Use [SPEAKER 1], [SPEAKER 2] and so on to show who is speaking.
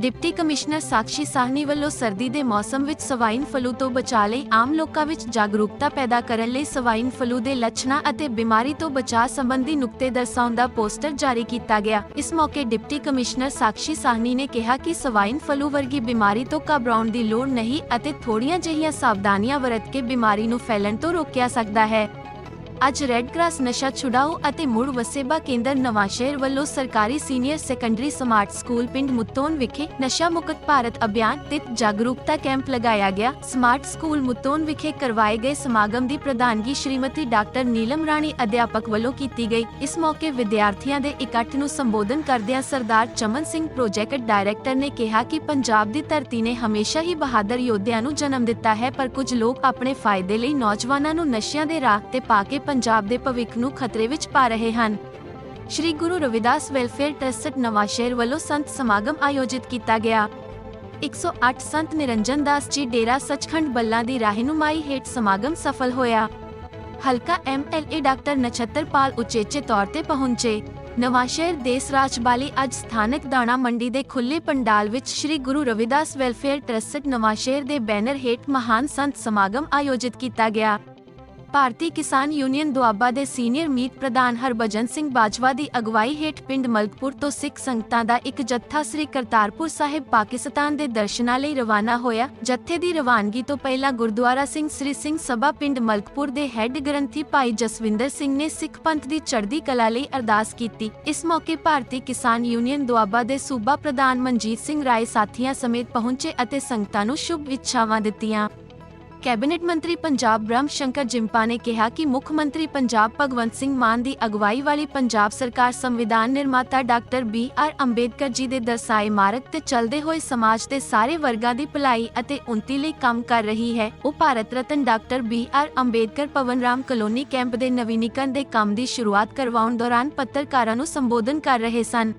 [SPEAKER 1] Deputy commissioner Sakshi Sahni ਵੱਲੋਂ ਸਰਦੀ ਦੇ ਮੌਸਮ ਵਿੱਚ ਸਵਾਈਨ ਫਲੂ ਤੋਂ ਬਚਾਅ ਲਈ ਆਮ ਲੋਕਾਂ ਵਿੱਚ ਜਾਗਰੂਕਤਾ ਪੈਦਾ ਕਰਨ ਲਈ ਸਵਾਈਨ ਫਲੂ ਦੇ ਲੱਛਣਾਂ ਅਤੇ ਬਿਮਾਰੀ ਤੋਂ ਬਚਾਅ ਸੰਬੰਧੀ ਨੁਕਤੇ ਦਰਸਾਉਂਦਾ ਪੋਸਟਰ ਜਾਰੀ ਕੀਤਾ ਗਿਆ। ਇਸ ਮੌਕੇ ਡਿਪਟੀ ਕਮਿਸ਼ਨਰ ਸਾਕਸ਼ੀ ਸਾਹਨੀ ਨੇ ਕਿਹਾ ਕਿ ਸਵਾਈਨ ਫਲੂ ਵਰਗੀ ਬਿਮਾਰੀ ਤੋਂ ਘਬਰਾਉਣ ਦੀ ਲੋੜ ਨਹੀਂ ਅਤੇ ਥੋੜੀਆਂ ਜਿਹੀਆਂ ਸਾਵਧਾਨੀਆਂ ਵਰਤ ਕੇ ਬਿਮਾਰੀ ਨੂੰ ਫੈਲਣ ਤੋਂ ਰੋਕਿਆ ਸਕਦਾ ਹੈ। ਅੱਜ ਰੈੱਡ ਕਰਾਸ ਨਸ਼ਾ ਛੁਡਾਓ ਅਤੇ ਮੁੜ ਵਸੇਬਾ ਕੇਂਦਰ ਨਵਾਂਸ਼ਹਿਰ ਵੱਲੋਂ ਸਰਕਾਰੀ ਸੀਨੀਅਰ ਸੈਕੰਡਰੀ ਸਮਾਰਟ ਸਕੂਲ ਪਿੰਡ ਮੁੱਤੋਨ ਵਿਖੇ ਨਸ਼ਾ ਮੁਕਤ ਭਾਰਤ ਅਭਿਆਨ ਤੇ ਜਾਗਰੂਕਤਾ ਕੈਂਪ ਲਗਾਇਆ ਗਿਆ। ਸਮਾਰਟ ਸਕੂਲ ਮੁੱਤੋਨ ਵਿਖੇ ਕਰਵਾਏ ਗਏ ਸਮਾਗਮ ਦੀ ਪ੍ਰਧਾਨਗੀ ਸ਼੍ਰੀਮਤੀ ਡਾਕਟਰ ਨੀਲਮ ਰਾਣੀ ਅਧਿਆਪਕ ਵੱਲੋਂ ਕੀਤੀ ਗਈ। ਇਸ ਮੌਕੇ ਵਿਦਿਆਰਥੀਆਂ ਦੇ ਇਕੱਠ ਨੂੰ ਸੰਬੋਧਨ ਕਰਦਿਆਂ ਸਰਦਾਰ ਚਮਨ ਸਿੰਘ ਪ੍ਰੋਜੈਕਟ ਡਾਇਰੈਕਟਰ ਨੇ ਕਿਹਾ ਕਿ ਪੰਜਾਬ ਦੀ ਧਰਤੀ ਨੇ ਹਮੇਸ਼ਾ ਹੀ ਬਹਾਦਰ ਯੋਧਿਆਂ ਨੂੰ ਜਨਮ ਦਿੱਤਾ ਹੈ ਪਰ ਕੁਝ ਲੋਕ ਆਪਣੇ ਫਾਇਦੇ ਲਈ ਨੌਜਵਾਨਾਂ ਨੂੰ ਨਸ਼ਿਆਂ ਦੇ ਰਾਹ ਤੇ ਪਾ ਕੇ ਪੰਜਾਬ ਦੇ ਭਵਿੱਖ ਨੂੰ ਖਤਰੇ ਵਿੱਚ ਪਾ ਰਹੇ ਹਨ। ਸ਼੍ਰੀ ਗੁਰੂ ਰਵਿਦਾਸ ਵੈਲਫੇਅਰ ਟਰਸਟ ਨਵਾਂਸ਼ਹਿਰ ਵੱਲੋਂ ਸੰਤ ਸਮਾਗਮ ਆਯੋਜਿਤ ਕੀਤਾ ਗਿਆ। 108 ਸੰਤ ਨਿਰੰਜਨ ਦਾਸ ਜੀ ਡੇਰਾ ਸਚਖੰਡ ਬੱਲਾ ਦੀ ਰਹਿਨੁਮਾਈ ਹੇਠ ਸਮਾਗਮ ਸਫਲ ਹੋਇਆ। ਹਲਕਾ ਐਮਐਲਏ ਡਾਕਟਰ ਨਛੱਤਰਪਾਲ ਉਚੇਚੇ ਤੌਰ ਤੇ ਪਹੁੰਚੇ। ਨਵਾਂਸ਼ਹਿਰ ਦੇਸ ਰਾਜਬਾਲੀ ਅੱਜ ਸਥਾਨਕ ਦਾਣਾ ਮੰਡੀ ਦੇ ਖੁੱਲੇ ਪੰਡਾਲ ਵਿੱਚ ਸ੍ਰੀ ਗੁਰੂ ਰਵਿਦਾਸ ਵੈਲਫੇਅਰ ਟਰਸਟ ਨਵਾਂਸ਼ਹਿਰ ਦੇ ਬੈਨਰ ਹੇਠ ਮਹਾਨ ਸੰਤ ਸਮਾਗਮ ਆਯੋਜਿਤ ਕੀਤਾ ਗਿਆ। ਭਾਰਤੀ ਕਿਸਾਨ ਯੂਨੀਅਨ ਦੁਆਬਾ ਦੇ ਸੀਨੀਅਰ ਮੀਤ ਪ੍ਰਧਾਨ ਹਰਭਜਨ ਸਿੰਘ ਬਾਜਵਾ ਦੀ ਅਗਵਾਈ ਹੇਠ ਪਿੰਡ ਮਲਕਪੁਰ ਤੋਂ ਸਿੱਖ ਸੰਗਤਾਂ ਦਾ ਇੱਕ ਜੱਥਾ ਸ੍ਰੀ ਕਰਤਾਰਪੁਰ ਸਾਹਿਬ, ਪਾਕਿਸਤਾਨ ਦੇ ਦਰਸ਼ਨਾਂ ਲਈ ਰਵਾਨਾ ਹੋਇਆ। ਜੱਥੇ ਦੀ ਰਵਾਨਗੀ ਤੋਂ ਪਹਿਲਾਂ ਗੁਰਦੁਆਰਾ ਸਿੰਘ ਸ੍ਰੀ ਸਿੰਘ ਸਭਾ ਪਿੰਡ ਮਲਕਪੁਰ ਦੇ ਹੈੱਡ ਗ੍ਰੰਥੀ ਭਾਈ ਜਸਵਿੰਦਰ ਸਿੰਘ ਨੇ ਸਿੱਖ ਪੰਥ ਦੀ ਚੜ੍ਹਦੀ ਕਲਾ ਲਈ ਅਰਦਾਸ ਕੀਤੀ। ਇਸ ਮੌਕੇ ਭਾਰਤੀ ਕਿਸਾਨ ਯੂਨੀਅਨ ਦੁਆਬਾ ਦੇ ਸੂਬਾ ਪ੍ਰਧਾਨ ਮਨਜੀਤ ਸਿੰਘ ਰਾਏ ਸਾਥੀਆਂ ਸਮੇਤ ਪਹੁੰਚੇ ਅਤੇ ਸੰਗਤਾਂ ਨੂੰ ਸ਼ੁਭ ਇੱਛਾਵਾਂ ਦਿੱਤੀਆਂ। ਕੈਬਨਿਟ ਮੰਤਰੀ ਪੰਜਾਬ ਬ੍ਰਹਮ ਸ਼ੰਕਰ ਜਿੰਪਾ ਨੇ ਕਿਹਾ ਕਿ ਮੁੱਖ ਮੰਤਰੀ ਪੰਜਾਬ ਭਗਵੰਤ ਸਿੰਘ ਮਾਨ ਦੀ ਅਗਵਾਈ ਵਾਲੀ ਪੰਜਾਬ ਸਰਕਾਰ ਸੰਵਿਧਾਨ ਨਿਰਮਾਤਾ doctor B R Ambedkar ji ਦੇ ਦਰਸਾਏ ਮਾਰਗ ਤੇ ਚੱਲਦੇ ਹੋਏ ਸਮਾਜ ਦੇ ਸਾਰੇ ਵਰਗਾਂ ਦੀ ਭਲਾਈ ਅਤੇ ਉਨਤੀ ਲਈ ਕੰਮ ਕਰ ਰਹੀ ਹੈ। ਉਹ Bharat Ratna doctor B R Ambedkar Pawan Ram colony camp ਦੇ ਨਵੀਨੀਕਰਨ ਦੇ ਕੰਮ ਦੀ ਸ਼ੁਰੂਆਤ ਕਰਵਾਉਣ ਦੌਰਾਨ ਪੱਤਰਕਾਰਾਂ ਨੂੰ ਸੰਬੋਧਨ ਕਰ ਰਹੇ ਸਨ।